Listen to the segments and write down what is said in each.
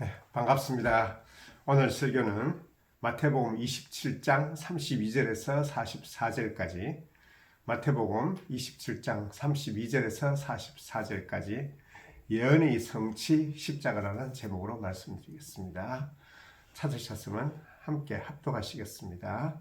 네, 반갑습니다. 오늘 설교는 마태복음 27장 32절에서 44절까지 마태복음 27장 32절에서 44절까지 예언의 성취 십자가라는 제목으로 말씀드리겠습니다. 찾으셨으면 함께 합독하시겠습니다.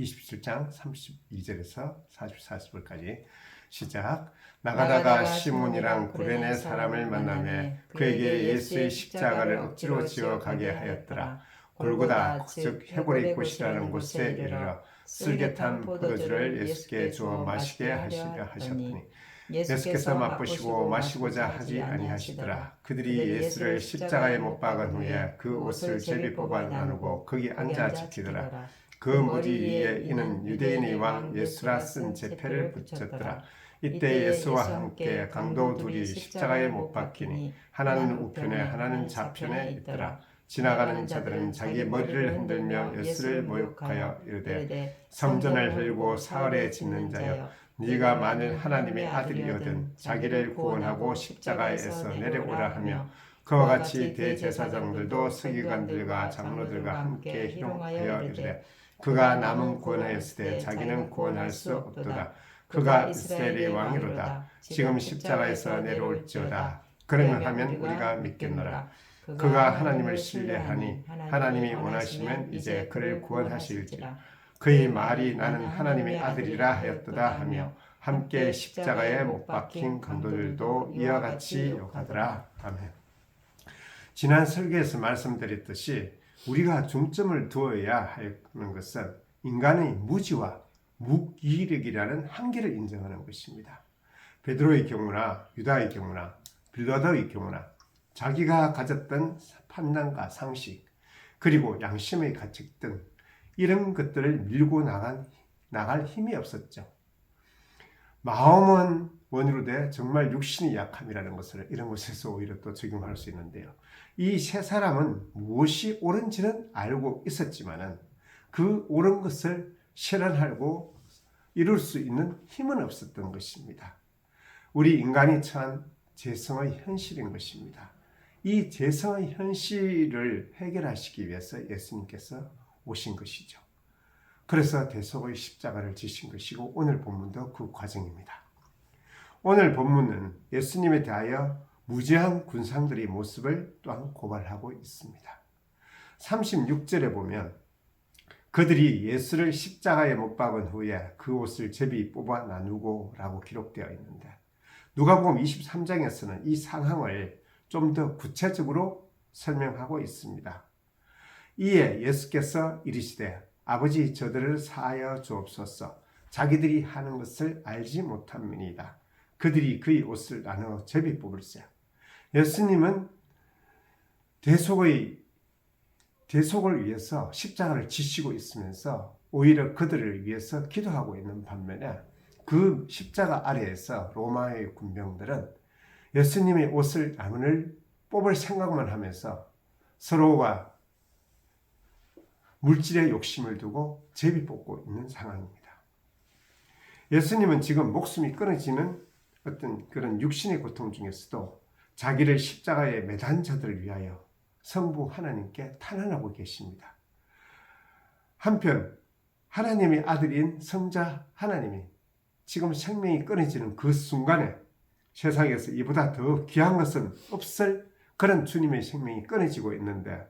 27장 32절에서 44절까지 시작. 나가다가 시몬이랑 구레네 사람을 만나매 그에게 예수의 십자가를 억지로 지어 가게 하였더라. 골고다 즉 해골의 곳이라는 곳에 이르러 쓸개 탄 포도주를 예수께 주어 마시게 하시려 하셨더니 예수께서 맛보시고 마시고자 하지 아니하시더라. 그들이 예수를 십자가에 못 박은 후에 그 옷을 제비 뽑아 나누고 거기 앉아 지키더라. 그 머리 위에 이는 유대인의 왕 예수라 쓴 제패를 붙였더라 이때 예수와 함께 강도 둘이 십자가에 못 박히니 하나는 우편에 하나는 좌편에 있더라. 지나가는 자들은 자기 머리를 흔들며 예수를 모욕하여 이르되 성전을 흘리고 사흘에 짓는 자여 네가 만일 하나님의 아들이거든 자기를 구원하고 십자가에서 내려오라 하며 그와 같이 대제사장들도 서기관들과 장로들과 함께 희롱하여 이르되 그가 남은 구원하였으되 자기는 구원할 수 없도다. 그가 이스라엘의 왕이로다. 지금 십자가에서 내려올지어다. 그러면 하면 우리가 믿겠노라. 그가 하나님을 신뢰하니 하나님이 원하시면 이제 그를 구원하실지라. 그의 말이 나는 하나님의 아들이라 하였도다 하며 함께 십자가에 못 박힌 강도들도 이와 같이 욕하더라. 아멘. 지난 설교에서 말씀드렸듯이 우리가 중점을 두어야 하는 것은 인간의 무지와 무기력이라는 한계를 인정하는 것입니다. 베드로의 경우나 유다의 경우나 빌라도의 경우나 자기가 가졌던 판단과 상식 그리고 양심의 가책 등 이런 것들을 밀고 나간, 나갈 힘이 없었죠. 마음은 원으로 돼 정말 육신이 약함이라는 것을 이런 것에서 오히려 또 적용할 수 있는데요. 이 세 사람은 무엇이 옳은지는 알고 있었지만은 그 옳은 것을 실현하고 이룰 수 있는 힘은 없었던 것입니다. 우리 인간이 처한 재성의 현실인 것입니다. 이 재성의 현실을 해결하시기 위해서 예수님께서 오신 것이죠. 그래서 대속의 십자가를 지신 것이고 오늘 본문도 그 과정입니다. 오늘 본문은 예수님에 대하여 무지한 군상들의 모습을 또한 고발하고 있습니다. 36절에 보면 그들이 예수를 십자가에 못 박은 후에 그 옷을 제비 뽑아 나누고 라고 기록되어 있는데 누가복음 23장에서는 이 상황을 좀 더 구체적으로 설명하고 있습니다. 이에 예수께서 이르시되 아버지 저들을 사하여 주옵소서 자기들이 하는 것을 알지 못함이니이다. 그들이 그의 옷을 나누어 제비 뽑을세. 예수님은 대속의 대속을 위해서 십자가를 지시고 있으면서 오히려 그들을 위해서 기도하고 있는 반면에 그 십자가 아래에서 로마의 군병들은 예수님의 옷을 나무를 뽑을 생각만 하면서 서로가 물질의 욕심을 두고 제비 뽑고 있는 상황입니다. 예수님은 지금 목숨이 끊어지는 어떤 그런 육신의 고통 중에서도 자기를 십자가에 매단 자들을 위하여 성부 하나님께 탄원하고 계십니다. 한편 하나님의 아들인 성자 하나님이 지금 생명이 끊어지는 그 순간에 세상에서 이보다 더 귀한 것은 없을 그런 주님의 생명이 끊어지고 있는데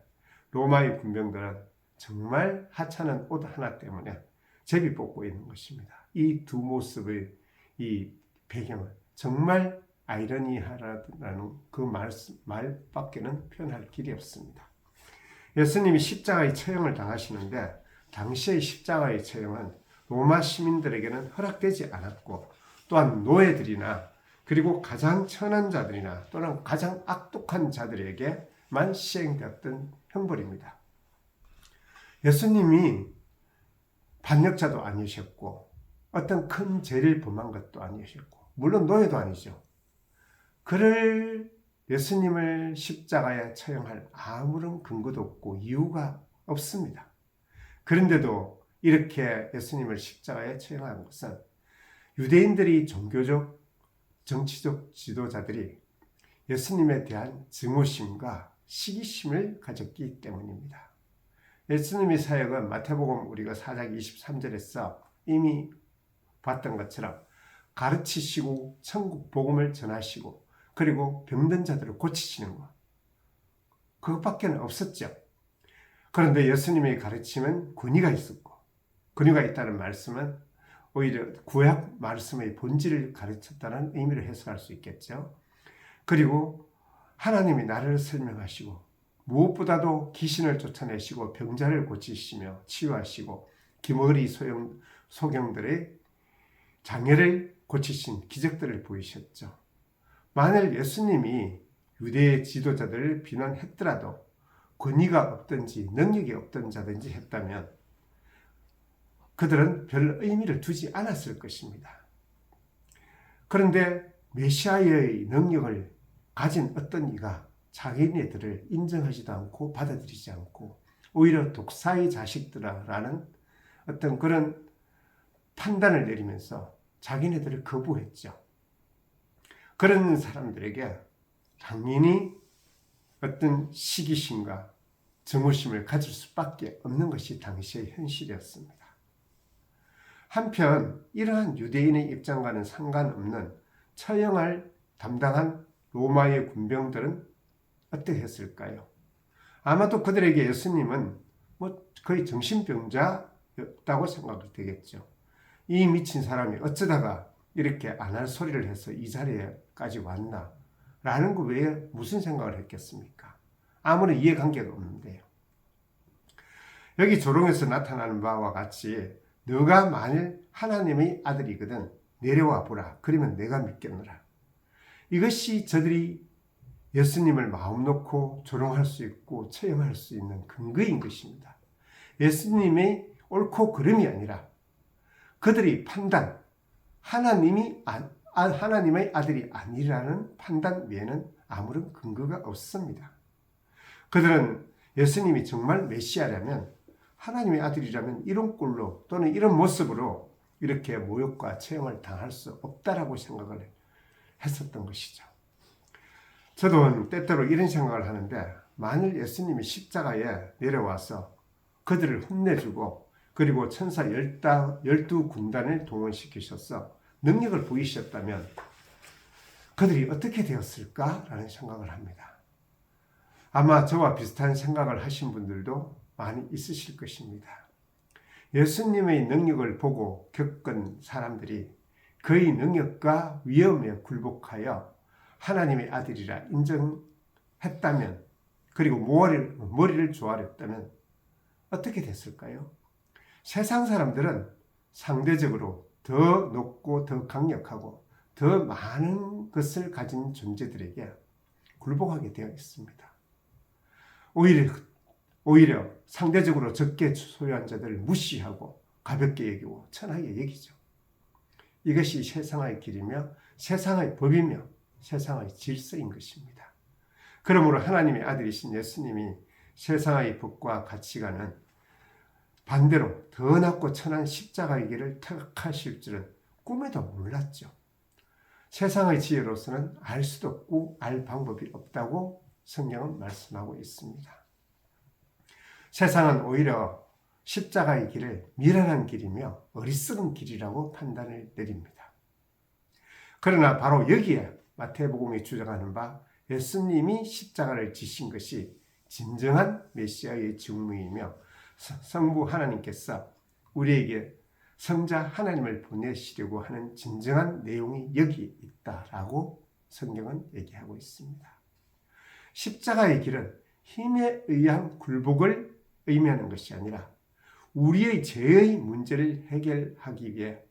로마의 군병들은 정말 하찮은 옷 하나 때문에 제비 뽑고 있는 것입니다. 이 두 모습의 이 배경은 정말 아이러니하라는 그 말, 말밖에는 표현할 길이 없습니다. 예수님이 십자가의 처형을 당하시는데 당시의 십자가의 처형은 로마 시민들에게는 허락되지 않았고 또한 노예들이나 그리고 가장 천한 자들이나 또는 가장 악독한 자들에게만 시행되었던 형벌입니다. 예수님이 반역자도 아니셨고 어떤 큰 죄를 범한 것도 아니셨고 물론 노예도 아니죠. 그를 예수님을 십자가에 처형할 아무런 근거도 없고 이유가 없습니다. 그런데도 이렇게 예수님을 십자가에 처형한 것은 유대인들이 종교적, 정치적 지도자들이 예수님에 대한 증오심과 시기심을 가졌기 때문입니다. 예수님의 사역은 마태복음 우리가 4장 23절에서 이미 봤던 것처럼 가르치시고 천국 복음을 전하시고 그리고 병든 자들을 고치시는 것. 그것밖에 없었죠. 그런데 예수님의 가르침은 권위가 있었고 권위가 있다는 말씀은 오히려 구약 말씀의 본질을 가르쳤다는 의미를 해석할 수 있겠죠. 그리고 하나님이 나를 설명하시고 무엇보다도 귀신을 쫓아내시고 병자를 고치시며 치유하시고 기머리 소형, 소경들의 장애를 고치신 기적들을 보이셨죠. 만일 예수님이 유대의 지도자들을 비난했더라도 권위가 없든지 능력이 없던 자든지 했다면 그들은 별 의미를 두지 않았을 것입니다. 그런데 메시아의 능력을 가진 어떤 이가 자기네들을 인정하지도 않고 받아들이지 않고 오히려 독사의 자식들아라는 어떤 그런 판단을 내리면서 자기네들을 거부했죠. 그런 사람들에게 당연히 어떤 시기심과 증오심을 가질 수밖에 없는 것이 당시의 현실이었습니다. 한편 이러한 유대인의 입장과는 상관없는 처형을 담당한 로마의 군병들은 어떻게 했을까요? 아마도 그들에게 예수님은 뭐 거의 정신병자였다고 생각이 되겠죠. 이 미친 사람이 어쩌다가 이렇게 안 할 소리를 해서 이 자리에 까지 왔나? 라는 거 외에 무슨 생각을 했겠습니까? 아무런 이해관계가 없는데요. 여기 조롱에서 나타나는 바와 같이 너가 만일 하나님의 아들이거든 내려와 보라. 그러면 내가 믿겠노라. 이것이 저들이 예수님을 마음 놓고 조롱할 수 있고 처형할 수 있는 근거인 것입니다. 예수님의 옳고 그름이 아니라 그들이 판단, 하나님이 아, 하나님의 아들이 아니라는 판단 외에는 아무런 근거가 없습니다. 그들은 예수님이 정말 메시아라면 하나님의 아들이라면 이런 꼴로 또는 이런 모습으로 이렇게 모욕과 체형을 당할 수 없다라고 생각을 했었던 것이죠. 저도 때때로 이런 생각을 하는데 만일 예수님이 십자가에 내려와서 그들을 혼내주고 그리고 천사 열두 군단을 동원시키셔서 능력을 보이셨다면 그들이 어떻게 되었을까라는 생각을 합니다. 아마 저와 비슷한 생각을 하신 분들도 많이 있으실 것입니다. 예수님의 능력을 보고 겪은 사람들이 그의 능력과 위험에 굴복하여 하나님의 아들이라 인정했다면 그리고 머리를, 머리를 조아렸다면 어떻게 됐을까요? 세상 사람들은 상대적으로 더 높고 더 강력하고 더 많은 것을 가진 존재들에게 굴복하게 되어 있습니다. 오히려, 오히려 상대적으로 적게 소유한 자들을 무시하고 가볍게 여기고 천하게 여기죠. 이것이 세상의 길이며 세상의 법이며 세상의 질서인 것입니다. 그러므로 하나님의 아들이신 예수님이 세상의 법과 가치관은 반대로 더 낮고 천한 십자가의 길을 택하실 줄은 꿈에도 몰랐죠. 세상의 지혜로서는 알 수도 없고 알 방법이 없다고 성경은 말씀하고 있습니다. 세상은 오히려 십자가의 길을 미련한 길이며 어리석은 길이라고 판단을 내립니다. 그러나 바로 여기에 마태복음이 주장하는 바 예수님이 십자가를 지신 것이 진정한 메시아의 직무이며 성부 하나님께서 우리에게 성자 하나님을 보내시려고 하는 진정한 내용이 여기 있다라고 성경은 얘기하고 있습니다. 십자가의 길은 힘에 의한 굴복을 의미하는 것이 아니라 우리의 죄의 문제를 해결하기 위해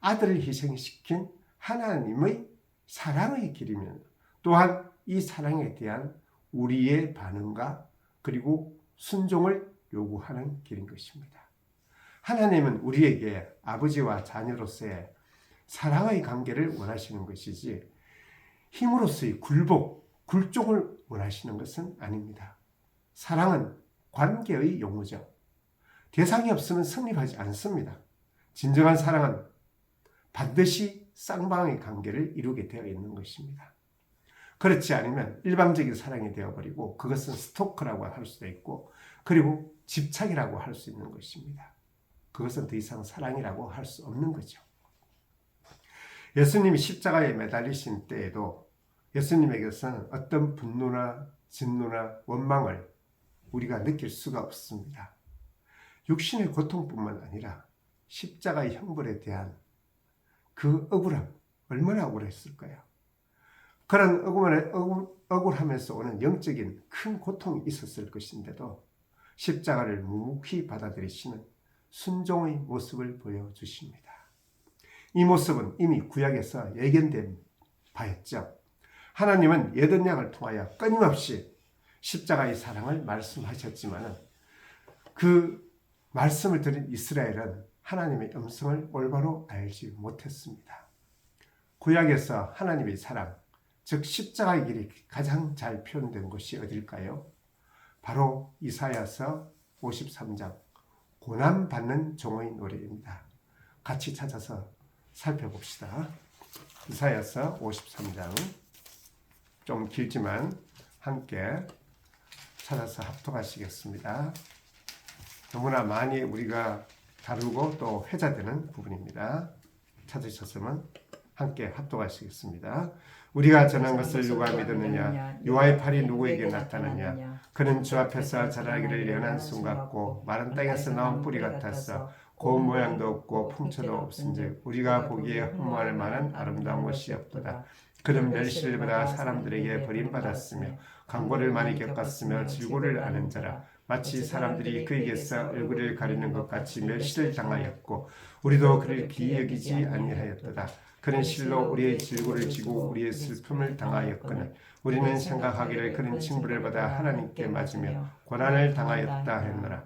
아들을 희생시킨 하나님의 사랑의 길이면 또한 이 사랑에 대한 우리의 반응과 그리고 순종을 요구하는 길인 것입니다. 하나님은 우리에게 아버지와 자녀로서의 사랑의 관계를 원하시는 것이지 힘으로서의 굴복, 굴종을 원하시는 것은 아닙니다. 사랑은 관계의 용어죠. 대상이 없으면 성립하지 않습니다. 진정한 사랑은 반드시 쌍방의 관계를 이루게 되어 있는 것입니다. 그렇지 않으면 일방적인 사랑이 되어버리고 그것은 스토커라고 할 수도 있고 그리고 집착이라고 할 수 있는 것입니다. 그것은 더 이상 사랑이라고 할 수 없는 거죠. 예수님이 십자가에 매달리신 때에도 예수님에게서는 어떤 분노나 진노나 원망을 우리가 느낄 수가 없습니다. 육신의 고통뿐만 아니라 십자가의 형벌에 대한 그 억울함, 얼마나 억울했을까요? 그런 억울함, 억울, 억울하면서 오는 영적인 큰 고통이 있었을 것인데도 십자가를 묵묵히 받아들이시는 순종의 모습을 보여주십니다. 이 모습은 이미 구약에서 예견된 바였죠. 하나님은 예언약을 통하여 끊임없이 십자가의 사랑을 말씀하셨지만은 그 말씀을 들은 이스라엘은 하나님의 음성을 올바로 알지 못했습니다. 구약에서 하나님의 사랑, 즉 십자가의 길이 가장 잘 표현된 곳이 어딜까요? 바로 이사야서 53장 고난 받는 종의 노래입니다. 같이 찾아서 살펴봅시다. 이사야서 53장 좀 길지만 함께 찾아서 합독하시겠습니다. 너무나 많이 우리가 다루고 또 회자되는 부분입니다. 찾으셨으면 함께 합독하시겠습니다. 우리가 전한 것을 누가 믿었느냐? 요하의 팔이 누구에게 나타났냐? 그는 주 앞에서 자라기를 연한 순 같고 마른 땅에서 나온 뿌리 같았어. 고운 모양도 없고 풍처도 없은즉 우리가 보기에 흠모할 만한 아름다운 것이 없도다. 그는 멸시를 받아 사람들에게 버림받았으며 강고를 많이 겪었으며 질고를 아는 자라. 마치 사람들이 그에게서 얼굴을 가리는 것 같이 멸시를 당하였고 우리도 그를 기이 여기지 아니하였도다. 그는 실로 우리의 질고를 지고 우리의 슬픔을 당하였거늘 우리는 생각하기를 그는 징벌을 받아 하나님께 맞으며 고난을 당하였다 했노라.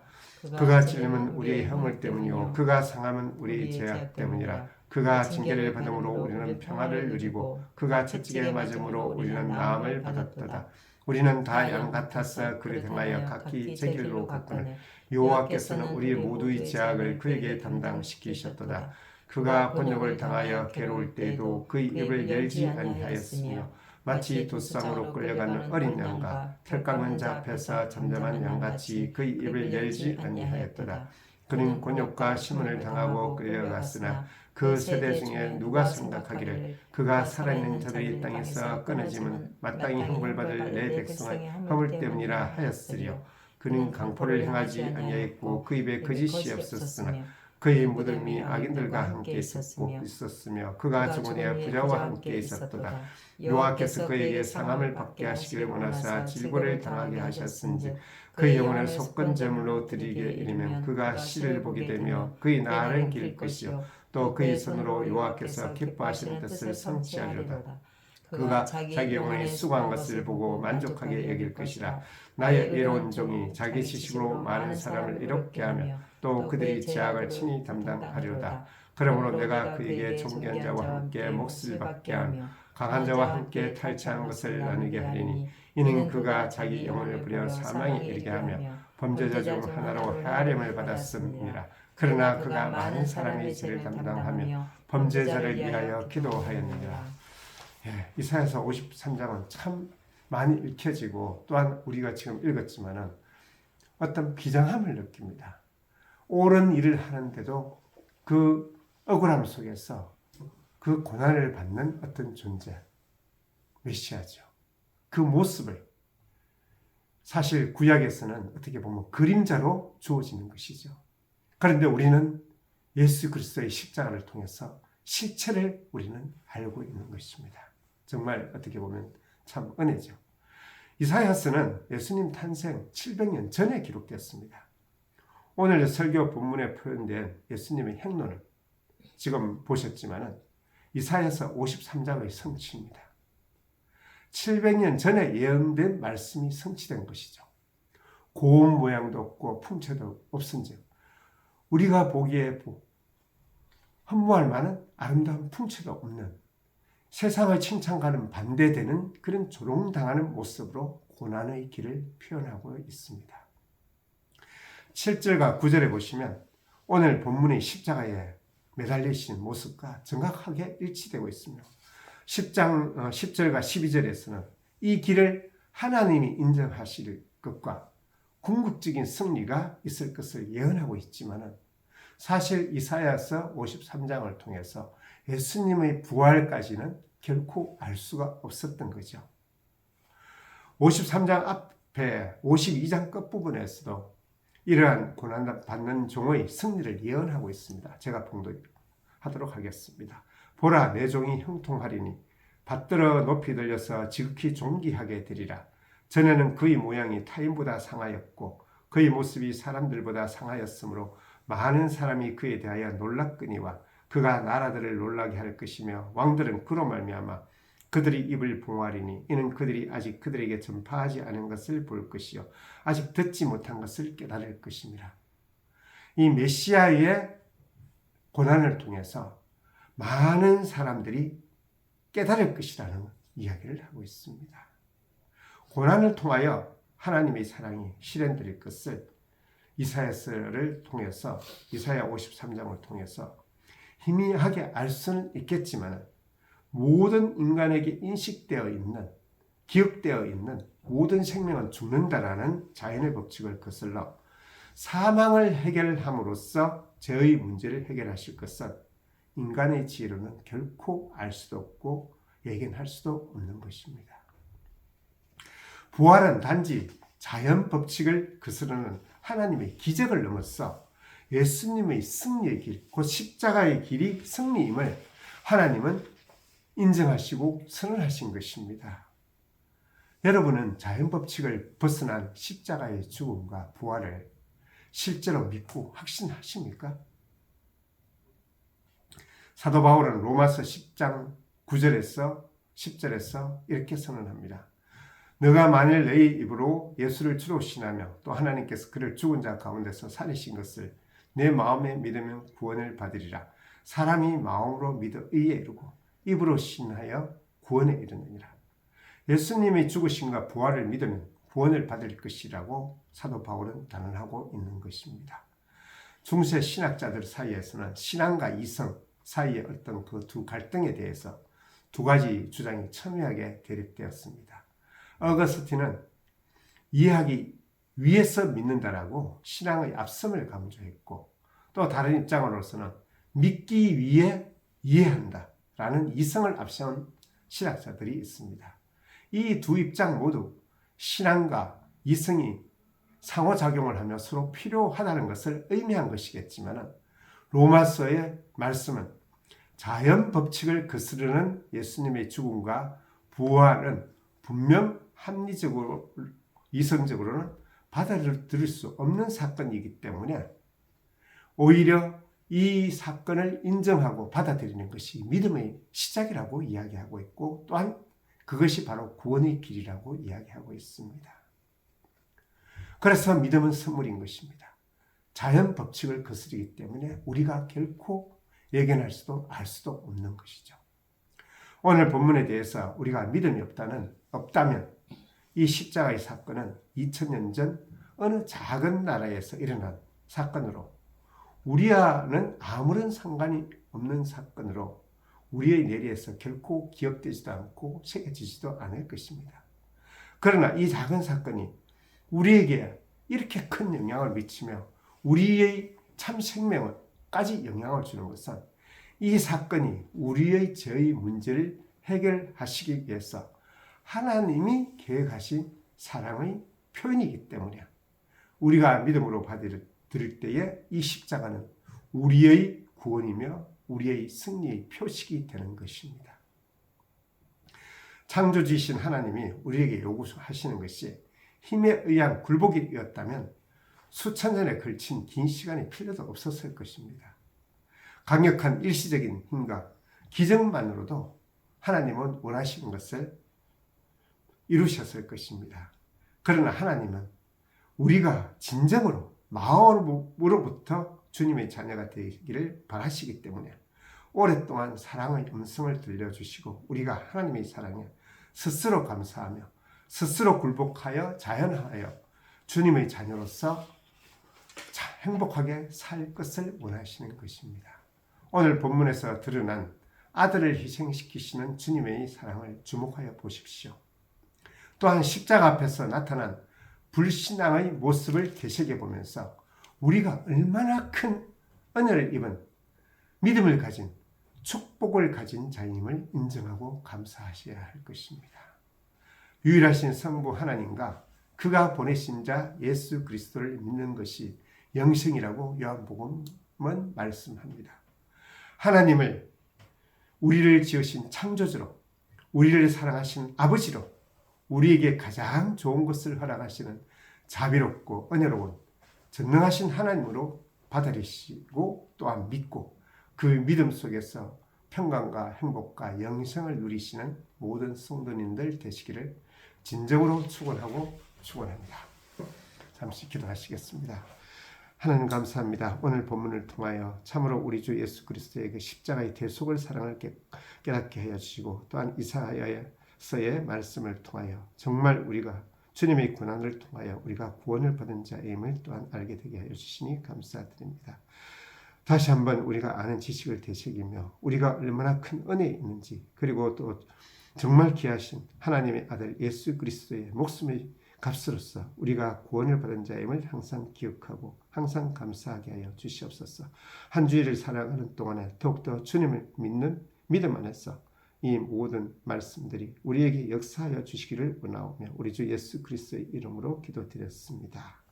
그가 찔림은 우리의 허물 때문이요 그가 상함은 우리의 죄악 때문이라. 그가 징계를 받음으로 우리는 평화를 누리고 그가 채찍에 맞음으로 우리는 나음을 받았도다. 우리는 다 양 같아서 그를 행하여 각기 제 길로 갔거늘 여호와께서는 우리 모두의 죄악을 그에게 담당시키셨도다. 그가 번역을 당하여 괴로울 때에도 그의 입을 열지 아니하였으며 마치 도쌍으로 끌려가는 어린 양과 털감은 잡혀서 잠잠한 양같이 그의 입을 열지 아니하였도다. 그는 곤욕과 시문을 당하고 끌려갔으나 그 세대 중에 누가 생각하기를 그가 살아있는 자들이 땅에서 끊어짐은 마땅히 형벌받을 내 백성의 허물 때문이라 하였으리요. 그는 강포를 행하지 아니하였고 그 입에 거짓이 없었으나 그의 무덤이 악인들과 함께 있었으며 그가 죽은에 부자와 함께 있었도다. 여호와께서 그에게 상함을 받게 하시기를 원하사 질고를 당하게 하셨은지 그의 영혼을 속건 제물로 드리게 이르면 그가 씨를 보게 되며 그의 나를 길 것이요 또 그의 손으로 여호와께서 기뻐하시는 뜻을 성취하리로다. 그가 자기 영혼이 수고한 것을 보고 만족하게 여길 것이라. 나의 외로운 종이 자기 지식으로 많은 사람을 이롭게 하며 또 그들이 죄악을 친히 담당하리로다. 그러므로 내가 그에게 존귀한 자와 함께 몫을 받게 하며 강한 자와 함께 탈취한 것을 나누게 하리니 이는 그가 자기 영혼을 부려 사망에 이르게 하며 범죄자 중 하나로 헤아림을 받았음이라. 그러나 그가 많은 사람의 죄를 담당하며 범죄자를 위하여 기도하였느니라. 예, 이사야서 53장은 참 많이 읽혀지고 또한 우리가 지금 읽었지만은 어떤 비장함을 느낍니다. 옳은 일을 하는데도 그 억울함 속에서 그 고난을 받는 어떤 존재, 메시아죠. 그 모습을 사실 구약에서는 어떻게 보면 그림자로 주어지는 것이죠. 그런데 우리는 예수 그리스도의 십자가를 통해서 실체를 우리는 알고 있는 것입니다. 정말 어떻게 보면 참 은혜죠. 이사야서는 예수님 탄생 700년 전에 기록되었습니다. 오늘 설교 본문에 표현된 예수님의 행로는 지금 보셨지만은 이사야서 53장의 성취입니다. 700년 전에 예언된 말씀이 성취된 것이죠. 고운 모양도 없고 풍채도 없은즉 우리가 보기에 흠모할 만한 아름다운 풍채도 없는 세상의 칭찬과는 반대되는 그런 조롱당하는 모습으로 고난의 길을 표현하고 있습니다. 7절과 9절에 보시면 오늘 본문의 십자가에 매달리신 모습과 정확하게 일치되고 있습니다. 10장, 10절과 12절에서는 이 길을 하나님이 인정하실 것과 궁극적인 승리가 있을 것을 예언하고 있지만은 사실 이사야서 53장을 통해서 예수님의 부활까지는 결코 알 수가 없었던 거죠. 53장 앞에 52장 끝부분에서도 이러한 고난 받는 종의 승리를 예언하고 있습니다. 제가 봉독하도록 하겠습니다. 보라 내 종이 형통하리니 받들어 높이 들려서 지극히 존귀하게 되리라. 전에는 그의 모양이 타인보다 상하였고 그의 모습이 사람들보다 상하였으므로 많은 사람이 그에 대하여 놀랐거니와 그가 나라들을 놀라게 할 것이며 왕들은 그로 말미암아 그들이 입을 봉하리니 이는 그들이 아직 그들에게 전파하지 않은 것을 볼 것이요 아직 듣지 못한 것을 깨달을 것입니다. 이 메시아의 고난을 통해서 많은 사람들이 깨달을 것이라는 이야기를 하고 있습니다. 고난을 통하여 하나님의 사랑이 실현될 것을 이사야서를 통해서 이사야 53장을 통해서 희미하게 알 수는 있겠지만 모든 인간에게 인식되어 있는 기억되어 있는 모든 생명은 죽는다라는 자연의 법칙을 거슬러 사망을 해결함으로써 죄의 문제를 해결하실 것은 인간의 지혜로는 결코 알 수도 없고 예견할 수도 없는 것입니다. 부활은 단지 자연 법칙을 거스르는 하나님의 기적을 넘어서 예수님의 승리의 길, 곧 십자가의 길이 승리임을 하나님은 인정하시고 선언하신 것입니다. 여러분은 자연 법칙을 벗어난 십자가의 죽음과 부활을 실제로 믿고 확신하십니까? 사도 바울은 로마서 10장 9절에서 10절에서 이렇게 선언합니다. 너가 만일 너희 입으로 예수를 주로 신하며 또 하나님께서 그를 죽은 자 가운데서 살리신 것을 내 마음에 믿으면 구원을 받으리라. 사람이 마음으로 믿어 의에 이르고 입으로 신하여 구원에 이르느니라. 예수님의 죽으심과 부활을 믿으면 구원을 받을 것이라고 사도 바울은 단언하고 있는 것입니다. 중세 신학자들 사이에서는 신앙과 이성 사이의 어떤 그 두 갈등에 대해서 두 가지 주장이 첨예하게 대립되었습니다. 어거스틴은 이해하기 위해서 믿는다라고 신앙의 앞섬을 강조했고 또 다른 입장으로서는 믿기 위해 이해한다 라는 이성을 앞세운 신학자들이 있습니다. 이 두 입장 모두 신앙과 이성이 상호작용을 하며 서로 필요하다는 것을 의미한 것이겠지만 로마서의 말씀은 자연 법칙을 거스르는 예수님의 죽음과 부활은 분명 합리적으로 이성적으로는 받아들일 수 없는 사건이기 때문에 오히려 이 사건을 인정하고 받아들이는 것이 믿음의 시작이라고 이야기하고 있고 또한 그것이 바로 구원의 길이라고 이야기하고 있습니다. 그래서 믿음은 선물인 것입니다. 자연 법칙을 거스르기 때문에 우리가 결코 예견할 수도 알 수도 없는 것이죠. 오늘 본문에 대해서 우리가 믿음이 없다는 없다면 이 십자가의 사건은 2000년 전 어느 작은 나라에서 일어난 사건으로 우리와는 아무런 상관이 없는 사건으로 우리의 내리에서 결코 기억되지도 않고 새겨지지도 않을 것입니다. 그러나 이 작은 사건이 우리에게 이렇게 큰 영향을 미치며 우리의 참 생명까지 영향을 주는 것은 이 사건이 우리의 죄의 문제를 해결하시기 위해서 하나님이 계획하신 사랑의 표현이기 때문에 우리가 믿음으로 받아 들일 때에 이 십자가는 우리의 구원이며 우리의 승리의 표식이 되는 것입니다. 창조주이신 하나님이 우리에게 요구하시는 것이 힘에 의한 굴복이었다면 수천 년에 걸친 긴 시간이 필요도 없었을 것입니다. 강력한 일시적인 힘과 기적만으로도 하나님은 원하시는 것을 이루셨을 것입니다. 그러나 하나님은 우리가 진정으로 마음으로부터 주님의 자녀가 되기를 바라시기 때문에 오랫동안 사랑의 음성을 들려주시고 우리가 하나님의 사랑에 스스로 감사하며 스스로 굴복하여 자연하여 주님의 자녀로서 행복하게 살 것을 원하시는 것입니다. 오늘 본문에서 드러난 아들을 희생시키시는 주님의 사랑을 주목하여 보십시오. 또한 십자가 앞에서 나타난 불신앙의 모습을 되새겨 보면서 우리가 얼마나 큰 은혜를 입은 믿음을 가진 축복을 가진 자임을 인정하고 감사하셔야 할 것입니다. 유일하신 성부 하나님과 그가 보내신 자 예수 그리스도를 믿는 것이 영생이라고 요한복음은 말씀합니다. 하나님을 우리를 지으신 창조주로 우리를 사랑하신 아버지로 우리에게 가장 좋은 것을 허락하시는 자비롭고 은혜로운 전능하신 하나님으로 받아들이시고 또한 믿고 그 믿음 속에서 평강과 행복과 영생을 누리시는 모든 성도님들 되시기를 진정으로 축원하고 축원합니다. 잠시 기도하시겠습니다. 하나님 감사합니다. 오늘 본문을 통하여 참으로 우리 주 예수 그리스도의 그 십자가의 대속을 사랑을 깨- 깨닫게 하여 주시고 또한 이사야 서의 말씀을 통하여 정말 우리가 주님의 고난을 통하여 우리가 구원을 받은 자임을 또한 알게 되게 하여 주시니 감사드립니다. 다시 한번 우리가 아는 지식을 되새기며 우리가 얼마나 큰 은혜 있는지 그리고 또 정말 귀하신 하나님의 아들 예수 그리스도의 목숨의 값으로서 우리가 구원을 받은 자임을 항상 기억하고 항상 감사하게 하여 주시옵소서. 한 주일을 살아가는 동안에 더욱더 주님을 믿는 믿음 안에서 이 모든 말씀들이 우리에게 역사하여 주시기를 원하오며 우리 주 예수 그리스도의 이름으로 기도드렸습니다.